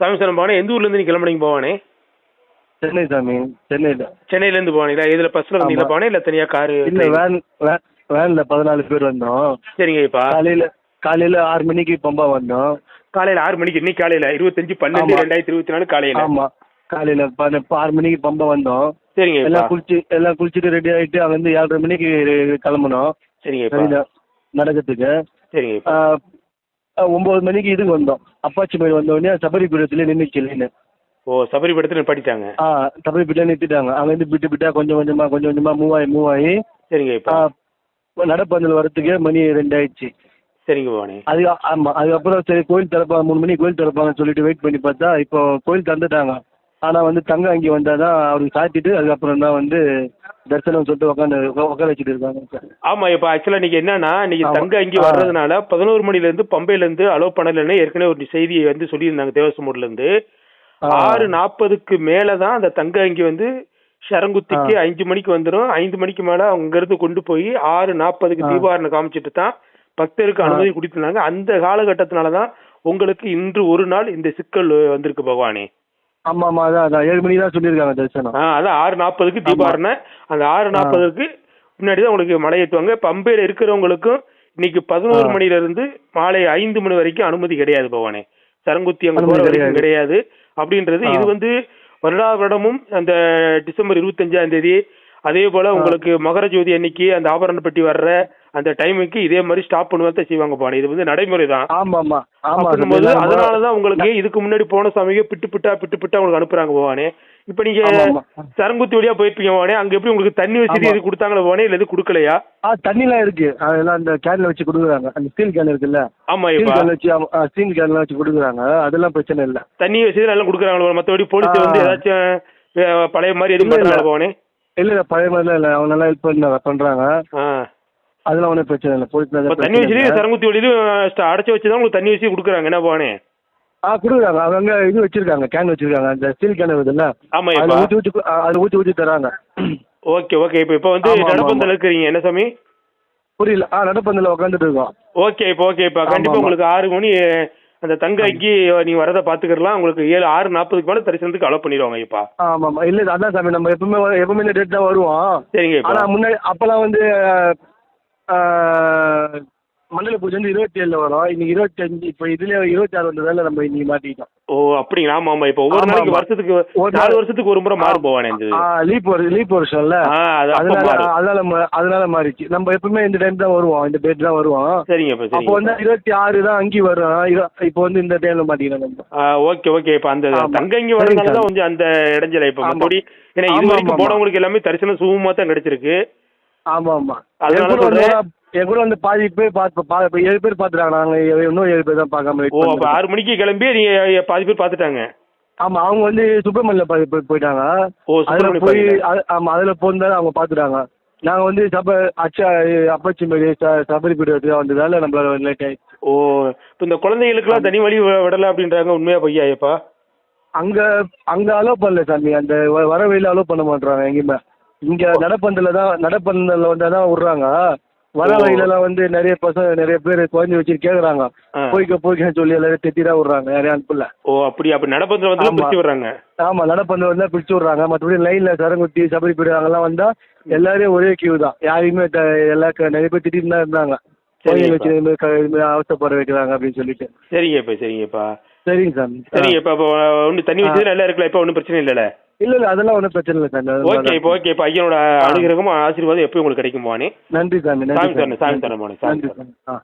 சாமி சொன்ன பவானி? எந்த ஊர்ல இருந்து நீ கிளம்புறீங்க பவானி? சென்னை சாமி சென்னையில். சென்னையில இருந்து போவானீங்களா இதுல பஸ்ல வந்தீங்களா. பவானி? இல்ல தனியா காரு இல்லை வேன் வேன்ல பதினாலு பேர் வந்தோம். சரிங்கப்பா காலையில் காலையில் ஆறு மணிக்கு பம்பா வந்தோம். காலையில ஆறு மணிக்கு இன்னைக்கு காலையில? இருபத்தஞ்சு பன்னெண்டு. ரெண்டாயிரத்தி இருபத்தி நாலு காலையில. ஆமாம் காலையில் ஆறு மணிக்கு பம்பா வந்தோம். சரிங்கப்பா எல்லாம் குளிச்சு எல்லாம் குளிச்சுட்டு ரெடி ஆகிட்டு அங்கேருந்து ஏழரை மணிக்கு கிளம்பணும் சரிங்களா நடக்கிறதுக்கு. சரிங்கப்பா ஒம்பது மணிக்கு இதுக்கு வந்தோம். அப்பாச்சி மயில் வந்த உடனே சபரிபுரத்துல நின்றுச்சு லைனு ஓ சபரிபடத்துல படிட்டாங்க ஆ சபரிபுரத்தில் நிறுத்திட்டாங்க. அங்கேருந்து பிட்டு பிட்டா கொஞ்சம் கொஞ்சமாக கொஞ்சம் கொஞ்சமாக மூவ் ஆகி மூவ் ஆகி சரிங்கப்பா நடப்பந்தல் வரத்துக்கு மணி ரெண்டு ஆயிடுச்சு. சரிங்க பவானி. அது ஆமாம் அதுக்கப்புறம் சரி கோயில் திறப்பாங்க மூணு மணிக்கு கோயில் திறப்பாங்கன்னு சொல்லிட்டு வெயிட் பண்ணி பார்த்தா இப்போ கோயில் திறந்துட்டாங்க. ஆனால் வந்து தங்க அங்கி வந்தால் தான் அவருக்கு சாத்திட்டு அதுக்கப்புறம் தான் வந்து தரிசனம் சொல்லிட்டு உட்காந்து உட்கார வச்சுட்டு இருக்காங்க ஆமா இப்ப ஆக்சுவலா இன்னைக்கு என்னன்னா இன்னைக்கு ஆமா. தங்க இங்க ஆ. வர்றதுனால பதினோரு மணில இருந்து பம்பையில இருந்து அலோவ் பண்ணலன்னு ஏற்கனவே ஒரு செய்தியை வந்து சொல்லியிருந்தாங்க தேவசமூர்ல இருந்து. ஆறு நாற்பதுக்கு மேலதான் அந்த தங்க அங்கி வந்து சரங்குத்திக்கு. அஞ்சு மணிக்கு வந்துடும் ஐந்து மணிக்கு மேல அங்க இருந்து கொண்டு போய் ஆறு நாற்பதுக்கு. தீபாரணை காமிச்சிட்டு தான் பக்தருக்கு. அனுமதி கொடுத்திருந்தாங்க அந்த காலகட்டத்தினாலதான் உங்களுக்கு இன்று ஒரு நாள் இந்த சிக்கல் வந்திருக்கு பகவானே ஆமாம் ஆமாம் அதான் அதான் ஏழு மணிக்கு தான் சொல்லியிருக்காங்க தரிசனம் ஆ அதான் ஆறு நாற்பதுக்கு ஆமா. தீபாரணை அந்த ஆறு. நாற்பதுக்கு முன்னாடி தான் உங்களுக்கு மலை ஏற்றுவாங்க பம்பையில் இருக்கிறவங்களுக்கும் இன்னைக்கு பதினோரு. மணில இருந்து மாலை ஐந்து மணி வரைக்கும் அனுமதி கிடையாது பவானே சரங்குத்தி அங்க வரைக்கும் கிடையாது. அப்படின்றது. இது வந்து வருடா வருடமும் அந்த டிசம்பர் இருபத்தஞ்சாம் தேதி அதே போல. உங்களுக்கு மகர ஜோதி அன்னைக்கு அந்த ஆபரண பெட்டி வர்ற அந்த டைமுக்கு இதே மாதிரி ஸ்டாப் பண்ணுவாங்க செய்வாங்க பவானி இது வந்து நடைமுறை தான் ஆமாம். ஆமாம் ஆமாம் அப்படின்னும்போது சார். அதனால தான் உங்களுக்கு இதுக்கு முன்னாடி போன சாமிக்கு பிட்டு பிட்டா பிட்டு பிட்டா உங்களுக்கு அனுப்புறாங்க பவானே? இப்போ நீங்க. சரங்குத்தி வழியா போயிருப்பீங்க பவானே? அங்க எப்படி உங்களுக்கு தண்ணி வசதி. எது கொடுத்தாங்களா பவானே? இல்ல எது கொடுக்கலையா? ஆ தண்ணிலாம் இருக்கு. அதெல்லாம் அந்த கேன்ல வச்சு கொடுக்குறாங்க. அந்த ஸ்டீல் கேன் இருக்குல்ல? ஆமா கேன் வச்சு ஸ்டீல் கேன்லாம் வச்சு கொடுக்குறாங்க. அதெல்லாம் பிரச்சனை இல்லை. தண்ணி வசதி நல்லா கொடுக்குறாங்களா? மத்தபடி போலீஸ். வந்து ஏதாச்சும் பழைய மாதிரி எதுவும் இல்ல, இல்ல. இல்லை பழைய மாதிரிலாம் இல்லை. அவங்க நல்லா ஹெல்ப் பண்ண பண்ணுறாங்க ஆ. அதெல்லாம் ஒன்றும் பிரச்சனை இல்லை. போலீஸ் தண்ணி வசதி சரங்குத்தி வழியிலும் அடைச்சு வச்சு தான் உங்களுக்கு தண்ணி வசதி கொடுக்குறாங்க. என்ன பவானே? ஆ கொடுக்குறாங்க. அவங்க இது வச்சிருக்காங்க கேன் வச்சிருக்காங்க. அந்த ஸ்டீல் கேன் இருக்குதுல்ல ஆமா அதில் ஊற்றி ஊற்றி அதில் ஊற்றி ஊற்றி தராங்க. Okay okay. இப்போ இப்போ வந்து ஆமா, ஆமா, நடப்பந்தல் இருக்கிறீங்க என்ன சாமி? புரியல. ஆ நடப்பந்தில் உட்காந்துட்டு இருக்கோம். ஓகே இப்போ ஓகே இப்போ. ஆமா, கண்டிப்பா ஆமா. உங்களுக்கு ஆறு மணி அந்த தங்க அங்கி நீங்க வரதை பாத்துக்கலாம் உங்களுக்கு ஏழு ஆறு நாற்பதுக்கு மேல தரிசனத்துக்கு அலோவ் பண்ணிடுவாங்க இப்பா. ஆமாம் இல்லை அதான் சாமி. நம்ம எப்பவுமே எப்பவுமே இந்த டேட் தான் வருவோம். சரிங்க ஆனால் முன்னாடி அப்போல்லாம் வந்து மண்டல பூஜை வந்து இருபத்தி ஏழில் வரும். இன்னைக்கு இருபத்தஞ்சு இப்போ இதுல இருபத்தி ஆறு வந்ததால நம்ம இன்னைக்கு மாட்டிக்கிட்டோம் ஓ அப்படிங்களா? ஆமா ஆமா இப்போ ஒவ்வொரு நாளைக்கு. வருஷத்துக்கு ஒரு நாலு. வருஷத்துக்கு ஒரு முறை மாறும் போவானே லீப் ஒரு லீப் வருஷம்ல. அதனால அதனால அதனால மாறிச்சு நம்ம எப்பவுமே இந்த டைம் தான் வருவோம். இந்த டேட் தான் வருவோம். சரிங்க இப்ப அப்போ வந்து இருபத்தி ஆறு தான் அங்கி வரும். இப்போ வந்து இந்த டைம்ல மாட்டிக்கிறோம் நம்ம. ஓகே ஓகே இப்போ அந்த. தங்க இங்க வரதுனால தான். கொஞ்சம் அந்த இடைஞ்சல. இப்போ. மற்றபடி ஏன்னா இது வரைக்கும் போனவங்களுக்கு எல்லாமே தரிசனம் சுகமா தான் கிடைச்சிருக்கு ஆமா ஆமா அதனால சொல்றேன். என் கூட வந்து பாதி பேர் பார்த்து ஏழு பேர் பார்த்துட்டாங்க நாங்க இன்னும் ஏழு பேர் தான் பார்க்காம ஓ அப்ப. ஆறு மணிக்கு கிளம்பி நீங்க பாதி பேர் பாத்துட்டாங்க. ஆமா அவங்க வந்து சுப்பிரமணியம் பாதி போய் போயிட்டாங்க. ஓ அதுல போய் ஆமா அதுல போயிருந்தாலும் அவங்க பார்த்துட்டாங்க நாங்க வந்து சப அச்சா அப்பச்சி மேரி சபரி பீடத்துக்கு வந்ததால நம்மளால லேட் ஆயிடுச்சு ஓ இப்போ இந்த குழந்தைகளுக்குலாம் தனி வழி விடல அப்படின்றாங்க உண்மையா பொய்யா ஐயப்பா? அங்க அங்க அலோவ் பண்ணல சாமி. அந்த வர வழியில அலோவ் பண்ண மாட்டாங்க எங்கேயுமே. இங்க நடப்பந்தல தான் நடப்பந்தல வந்தா தான் விடுறாங்க. வர. வழியிலலாம் வந்து நிறைய பசங்க நிறைய பேர் குழந்தை வச்சு கேக்குறாங்க. போய்க்க போய்க்கன்னு சொல்லி எல்லாரும் திட்டி தான் விடுறாங்க யாரையும் அனுப்பல ஓ அப்படி அப்படி நடப்பந்தில் வந்து ஆமா. பிரிச்சு விடுறாங்க. ஆமா நடப்பந்தல் வந்தா பிடிச்சு விடுறாங்க. மற்றபடி லைன்ல சரங்குத்தி சபரி பீடு அங்கெல்லாம் வந்தா எல்லாரும் ஒரே கியூ தான். யாரையுமே எல்லா நிறைய பேர் திட்டிட்டு தான் இருந்தாங்க குழந்தைங்க வச்சு அவசரப்பட வைக்கிறாங்க அப்படின்னு சொல்லிட்டு. சரிங்கப்பா சரிங்கப்பா. சரிங்க சாமி சரிங்க இப்போ இப்போ ஒன்று தண்ணி வச்சது நல்லா இருக்குல்ல இப்போ ஒன்றும் பிரச்சனை இல்லைல்ல? இல்ல இல்ல அதெல்லாம் ஒன்றும் பிரச்சனை இல்லை சாமி அது ஓகே இப்போ ஓகே இப்போ ஐயனோட அனுகிரகமும் ஆசீர்வாதம் எப்போ உங்களுக்கு கிடைக்கும் போனே நன்றி சாமி சாமி சாமி தரணும் சாமி நன்றி சாமி ஆ.